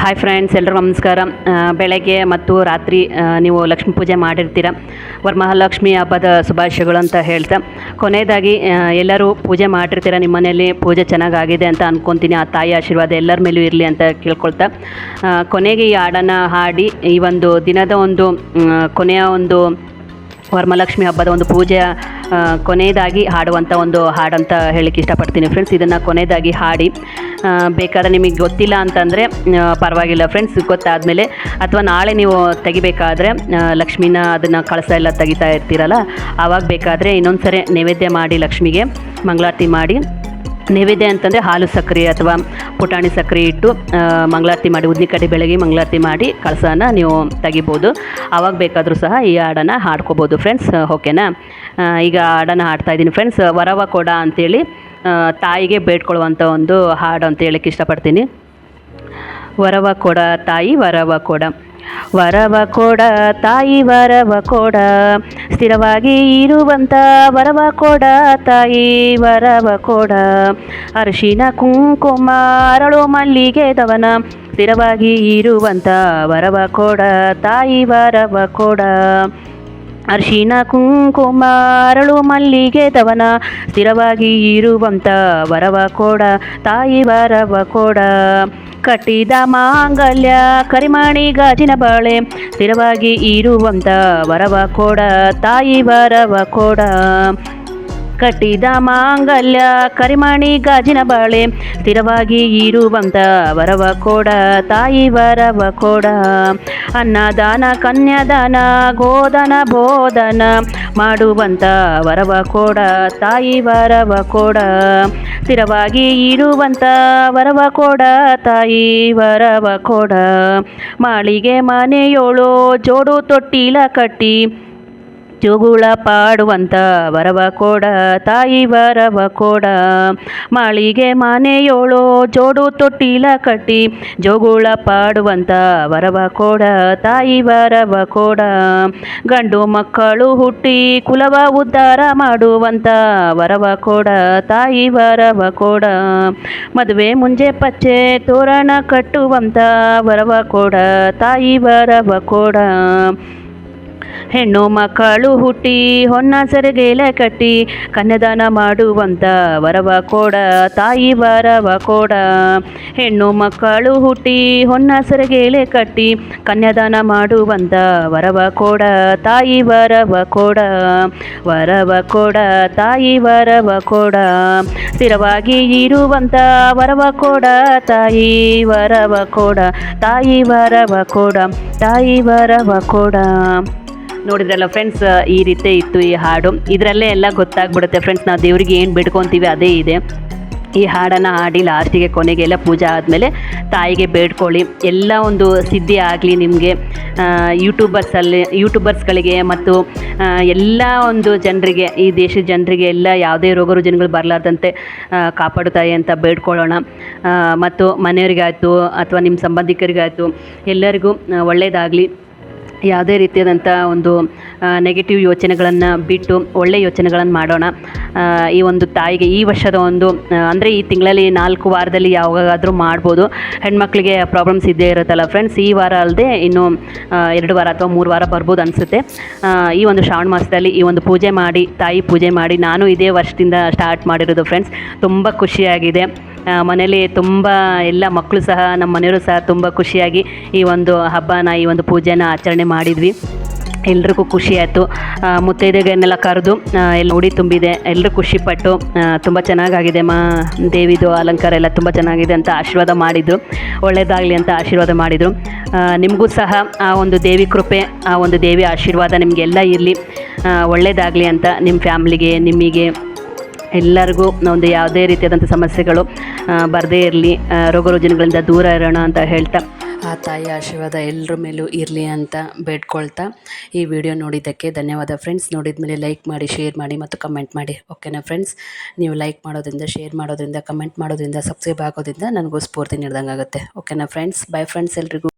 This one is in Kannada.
ಹಾಯ್ ಫ್ರೆಂಡ್ಸ್ ಎಲ್ಲರೂ ನಮಸ್ಕಾರ. ಬೆಳಗ್ಗೆ ಮತ್ತು ರಾತ್ರಿ ನೀವು ಲಕ್ಷ್ಮೀ ಪೂಜೆ ಮಾಡಿರ್ತೀರ? ವರಮಹಾಲಕ್ಷ್ಮಿ ಹಬ್ಬದ ಶುಭಾಶಯಗಳು ಅಂತ ಹೇಳ್ತಾ. ಕೊನೆಯದಾಗಿ ಎಲ್ಲರೂ ಪೂಜೆ ಮಾಡಿರ್ತೀರ? ನಿಮ್ಮ ಮನೆಯಲ್ಲಿ ಪೂಜೆ ಚೆನ್ನಾಗಾಗಿದೆ ಅಂತ ಅಂದ್ಕೊತೀನಿ ಆ ತಾಯಿ ಆಶೀರ್ವಾದ ಎಲ್ಲರ ಮೇಲೂ ಇರಲಿ ಅಂತ ಕೇಳ್ಕೊಳ್ತಾ. ಕೊನೆಗೆ ಈ ಹಾಡನ್ನು ಹಾಡಿ, ಈ ಒಂದು ದಿನದ ಒಂದು ಕೊನೆಯ ಒಂದು ವರಮಹಾಲಕ್ಷ್ಮಿ ಹಬ್ಬದ ಒಂದು ಪೂಜೆಯ ಕೊನೆಯದಾಗಿ ಹಾಡುವಂಥ ಒಂದು ಹಾಡಂತ ಹೇಳಕ್ಕೆ ಇಷ್ಟಪಡ್ತೀನಿ ಫ್ರೆಂಡ್ಸ್ ಇದನ್ನು ಕೊನೆಯದಾಗಿ ಹಾಡಿ. ಬೇಕಾದ್ರೆ ನಿಮಗೆ ಗೊತ್ತಿಲ್ಲ ಅಂತಂದರೆ ಪರವಾಗಿಲ್ಲ ಫ್ರೆಂಡ್ಸ್ ಗೊತ್ತಾದಮೇಲೆ ಅಥವಾ ನಾಳೆ ನೀವು ತೆಗಿಬೇಕಾದ್ರೆ ಲಕ್ಷ್ಮೀನ ಅದನ್ನು ಕಳಸ ಎಲ್ಲ ತೆಗಿತಾ ಇರ್ತೀರಲ್ಲ, ಆವಾಗ ಬೇಕಾದರೆ ಇನ್ನೊಂದು ಸರಿ ನೈವೇದ್ಯ ಮಾಡಿ ಲಕ್ಷ್ಮಿಗೆ ಮಂಗಳಾರತಿ ಮಾಡಿ, ನೈವೇದ್ಯ ಅಂತಂದರೆ ಹಾಲು ಸಕ್ಕರೆ ಅಥವಾ ಪುಟಾಣಿ ಸಕ್ಕರೆ ಇಟ್ಟು ಮಂಗಳಾರತಿ ಮಾಡಿ ಉದ್ನಿ ಕಡ್ಡಿ ಬೆಳಗ್ಗೆ ಮಂಗಳಾರತಿ ಮಾಡಿ ಕಳಸನ ನೀವು ತೆಗಿಬೋದು. ಆವಾಗ ಬೇಕಾದರೂ ಸಹ ಈ ಹಾಡನ್ನು ಹಾಡ್ಕೋಬೋದು ಫ್ರೆಂಡ್ಸ್ ಓಕೆನಾ? ಈಗ ಹಾಡನ್ನು ಹಾಡ್ತಾ ಇದ್ದೀನಿ. ಫ್ರೆಂಡ್ಸ್ ವರವ ಕೊಡ ಅಂತೇಳಿ ತಾಯಿಗೆ ಬೇಡ್ಕೊಳ್ಳುವಂಥ ಒಂದು ಹಾಡು ಅಂತ ಹೇಳಕ್ಕೆ ಇಷ್ಟಪಡ್ತೀನಿ. ವರವ ಕೊಡ ತಾಯಿ, ವರವ ಕೊಡ. ವರವ ಕೊಡ ತಾಯಿ, ವರವ ಕೊಡ. ಸ್ಥಿರವಾಗಿ ಇರುವಂಥ ವರವ ಕೊಡ ತಾಯಿ, ವರವ ಕೊಡ. ಅರಿಶಿನ, ಕುಂಕುಮ, ಅರಳು, ಮಲ್ಲಿಗೆ, ದವನ. ಸ್ಥಿರವಾಗಿ ಇರುವಂಥ ವರವ ಕೊಡ ತಾಯಿ, ವರವ ಕೊಡ. ಅರಿಶಿನ ಕುಂಕುಮ, ಅರಳು ಮಲ್ಲಿಗೆ ತವನ, ಸ್ಥಿರವಾಗಿ ಇರುವಂತ ವರವ ಕೊಡ, ತಾಯಿ ವರವ ಕೊಡ. ಕಟ್ಟಿದ ಮಾಂಗಲ್ಯ, ಕರಿಮಣಿ ಗಾಜಿನ ಬಾಳೆ, ಸ್ಥಿರವಾಗಿ ಇರುವಂತ ವರವ ಕೊಡ, ತಾಯಿ ವರವ ಕೊಡ. ಕಟ್ಟಿದ ಮಾಂಗಲ್ಯ ಕರಿಮಣಿ ಗಾಜಿನ ಬಾಳೆ. ಸ್ಥಿರವಾಗಿ ಇರುವಂತ ವರವ ಕೊಡ, ತಾಯಿ ವರವ ಕೊಡ. ಅನ್ನದಾನ, ಕನ್ಯಾದಾನ, ಗೋದನ ಬೋಧನ ಮಾಡುವಂತ ವರವ ಕೊಡ, ತಾಯಿ ವರವ ಕೊಡ. ಸ್ಥಿರವಾಗಿ ಇರುವಂತ ವರವ ಕೊಡ, ತಾಯಿ ವರವ ಕೊಡ. ಮಾಳಿಗೆ ಮನೆಯೋಳು ಜೋಡು ತೊಟ್ಟಿಲ ಕಟ್ಟಿ. ಜೋಗುಳ ಪಾಡುವಂತ ವರವ ಕೊಡ, ತಾಯಿ ವರವ ಕೊಡ. ಮಾಳಿಗೆ ಮನೆಯೋಳು, ಜೋಡು ತೊಟ್ಟಿಲ ಕಟ್ಟಿ, ಜೋಗುಳ ಪಾಡುವಂತ ವರವ ಕೊಡ, ತಾಯಿ ವರವ ಕೊಡ. ಗಂಡು ಮಕ್ಕಳು ಹುಟ್ಟಿ ಕುಲವ ಉದ್ಧಾರ ಮಾಡುವಂತ ವರವ ಕೊಡ, ತಾಯಿ ವರವ ಕೊಡ. ಮದುವೆ ಮುಂಜೆ ಪಚ್ಚೆ ತೋರಣ ಕಟ್ಟುವಂತ ವರವ ಕೊಡ, ತಾಯಿ ವರವ ಕೊಡ. ಹೆಣ್ಣು ಮಕ್ಕಳು ಹುಟ್ಟಿ ಹೊನ್ನ ಸೆರಗೇಲೆ ಕಟ್ಟಿ ಕನ್ಯಾದಾನ ಮಾಡುವಂತ ವರವ ಕೋಡ, ತಾಯಿ ವರವ ಕೋಡ. ಹೆಣ್ಣು ಮಕ್ಕಳು ಹುಟ್ಟಿ ಹೊನ್ನ ಸೆರಗೇಲೆ ಕಟ್ಟಿ ಕನ್ಯಾದಾನ ಮಾಡುವಂತ ವರವ ಕೋಡ, ತಾಯಿ ವರವ ಕೋಡ. ವರವ ಕೋಡ, ತಾಯಿ ವರವ ಕೋಡ. ಸ್ಥಿರವಾಗಿ ಇರುವಂತ ವರವ ಕೋಡ, ತಾಯಿ ವರವ ಕೋಡ. ತಾಯಿ ವರವ ಕೋಡ, ತಾಯಿ ವರವ ಕೊಡ. ನೋಡಿದ್ರಲ್ಲ ಫ್ರೆಂಡ್ಸ್ ಈ ರೀತಿ ಇತ್ತು ಈ ಹಾಡು. ಇದರಲ್ಲೇ ಎಲ್ಲ ಗೊತ್ತಾಗ್ಬಿಡುತ್ತೆ ಫ್ರೆಂಡ್ಸ್ ನಾವು ದೇವರಿಗೆ ಏನು ಬೇಡ್ಕೊತೀವಿ ಅದೇ ಇದೆ. ಈ ಹಾಡನ್ನು ಹಾಡಿ ಲಾಸ್ಟಿಗೆ ಕೊನೆಗೆ ಎಲ್ಲ ಪೂಜೆ ಆದಮೇಲೆ ತಾಯಿಗೆ ಬೇಡ್ಕೊಳ್ಳಿ. ಎಲ್ಲ ಒಂದು ಸಿದ್ಧಿ ಆಗಲಿ ನಿಮಗೆ. ಯೂಟ್ಯೂಬರ್ಸಲ್ಲಿ ಯೂಟ್ಯೂಬರ್ಸ್ಗಳಿಗೆ ಮತ್ತು ಎಲ್ಲ ಒಂದು ಜನರಿಗೆ, ಈ ದೇಶದ ಜನರಿಗೆ ಎಲ್ಲ ಯಾವುದೇ ರೋಗ ರುಜಿನಗಳು ಬರಲಾರ್ದಂತೆ ಕಾಪಾಡುತ್ತಾಯಿ ತಾಯಿ ಅಂತ ಬೇಡ್ಕೊಳ್ಳೋಣ. ಮತ್ತು ಮನೆಯವರಿಗಾಯಿತು ಅಥವಾ ನಿಮ್ಮ ಸಂಬಂಧಿಕರಿಗಾಯಿತು, ಎಲ್ಲರಿಗೂ ಒಳ್ಳೆಯದಾಗಲಿ ಯಾವುದೇ ರೀತಿಯಾದಂಥ ಒಂದು ನೆಗೆಟಿವ್ ಯೋಚನೆಗಳನ್ನು ಬಿಟ್ಟು ಒಳ್ಳೆಯ ಯೋಚನೆಗಳನ್ನು ಮಾಡೋಣ. ಈ ಒಂದು ತಾಯಿಗೆ ಈ ವರ್ಷದ ಒಂದು ಅಂದರೆ ಈ ತಿಂಗಳಲ್ಲಿ ನಾಲ್ಕು ವಾರದಲ್ಲಿ ಯಾವಾಗಾದರೂ ಮಾಡ್ಬೋದು. ಹೆಣ್ಮಕ್ಳಿಗೆ ಪ್ರಾಬ್ಲಮ್ಸ್ ಇದ್ದೇ ಇರುತ್ತಲ್ಲ ಫ್ರೆಂಡ್ಸ್ ಈ ವಾರ ಅಲ್ಲದೆ ಇನ್ನು ಎರಡು ವಾರ ಅಥವಾ ಮೂರು ವಾರ ಬರ್ಬೋದು ಅನಿಸುತ್ತೆ. ಈ ಒಂದು ಶ್ರಾವಣ ಮಾಸದಲ್ಲಿ ಈ ಒಂದು ಪೂಜೆ ಮಾಡಿ, ತಾಯಿ ಪೂಜೆ ಮಾಡಿ ನಾನು ಇದೇ ವರ್ಷದಿಂದ ಸ್ಟಾರ್ಟ್ ಮಾಡಿರೋದು ಫ್ರೆಂಡ್ಸ್ ತುಂಬ ಖುಷಿಯಾಗಿದೆ. ಮನೇಲಿ ತುಂಬ ಎಲ್ಲ ಮಕ್ಕಳು ಸಹ, ನಮ್ಮ ಮನೆಯವರು ಸಹ ತುಂಬ ಖುಷಿಯಾಗಿ ಈ ಒಂದು ಹಬ್ಬನ, ಈ ಒಂದು ಪೂಜೆನ ಆಚರಣೆ ಮಾಡಿದ್ವಿ. ಎಲ್ರಿಗೂ ಖುಷಿ ಆಯಿತು. ಕರೆದು ಎಲ್ಲ ಉಡಿ ತುಂಬಿದೆ. ಎಲ್ಲರೂ ಖುಷಿಪಟ್ಟು ತುಂಬ ಚೆನ್ನಾಗಾಗಿದೆ ಮಾ, ದೇವಿದು ಅಲಂಕಾರ ಎಲ್ಲ ತುಂಬ ಚೆನ್ನಾಗಿದೆ ಅಂತ ಆಶೀರ್ವಾದ ಮಾಡಿದರು. ಒಳ್ಳೆಯದಾಗಲಿ ಅಂತ ಆಶೀರ್ವಾದ ಮಾಡಿದರು. ನಿಮಗೂ ಸಹ ಆ ಒಂದು ದೇವಿ ಕೃಪೆ, ಆ ಒಂದು ದೇವಿ ಆಶೀರ್ವಾದ ನಿಮಗೆಲ್ಲ ಇರಲಿ. ಒಳ್ಳೆಯದಾಗಲಿ ಅಂತ ನಿಮ್ಮ ಫ್ಯಾಮ್ಲಿಗೆ ನಿಮಗೆ ಎಲ್ಲರಿಗೂ ಒಂದು ಯಾವುದೇ ರೀತಿಯಾದಂಥ ಸಮಸ್ಯೆಗಳು ಬರದೇ ಇರಲಿ ರೋಗ ರುಜಿನಗಳಿಂದ ದೂರ ಇರೋಣ ಅಂತ ಹೇಳ್ತಾ. ಆ ತಾಯಿ ಆಶೀರ್ವಾದ ಎಲ್ಲರ ಮೇಲೂ ಇರಲಿ ಅಂತ ಬೇಡ್ಕೊಳ್ತಾ ಈ ವಿಡಿಯೋ ನೋಡಿದ್ದಕ್ಕೆ ಧನ್ಯವಾದ ಫ್ರೆಂಡ್ಸ್. ನೋಡಿದ ಮೇಲೆ ಲೈಕ್ ಮಾಡಿ, ಶೇರ್ ಮಾಡಿ ಮತ್ತು ಕಮೆಂಟ್ ಮಾಡಿ. ಓಕೆನಾ ಫ್ರೆಂಡ್ಸ್? ನೀವು ಲೈಕ್ ಮಾಡೋದ್ರಿಂದ, ಶೇರ್ ಮಾಡೋದ್ರಿಂದ, ಕಮೆಂಟ್ ಮಾಡೋದ್ರಿಂದ, ಸಬ್ಸ್ಕ್ರೈಬ್ ಆಗೋದ್ರಿಂದ ನನಗೂ ಸ್ಫೂರ್ತಿ ನೀಡ್ದಂಗೆ ಆಗುತ್ತೆ ಓಕೆನಾ ಫ್ರೆಂಡ್ಸ್? ಬೈ ಫ್ರೆಂಡ್ಸ್ ಎಲ್ರಿಗೂ.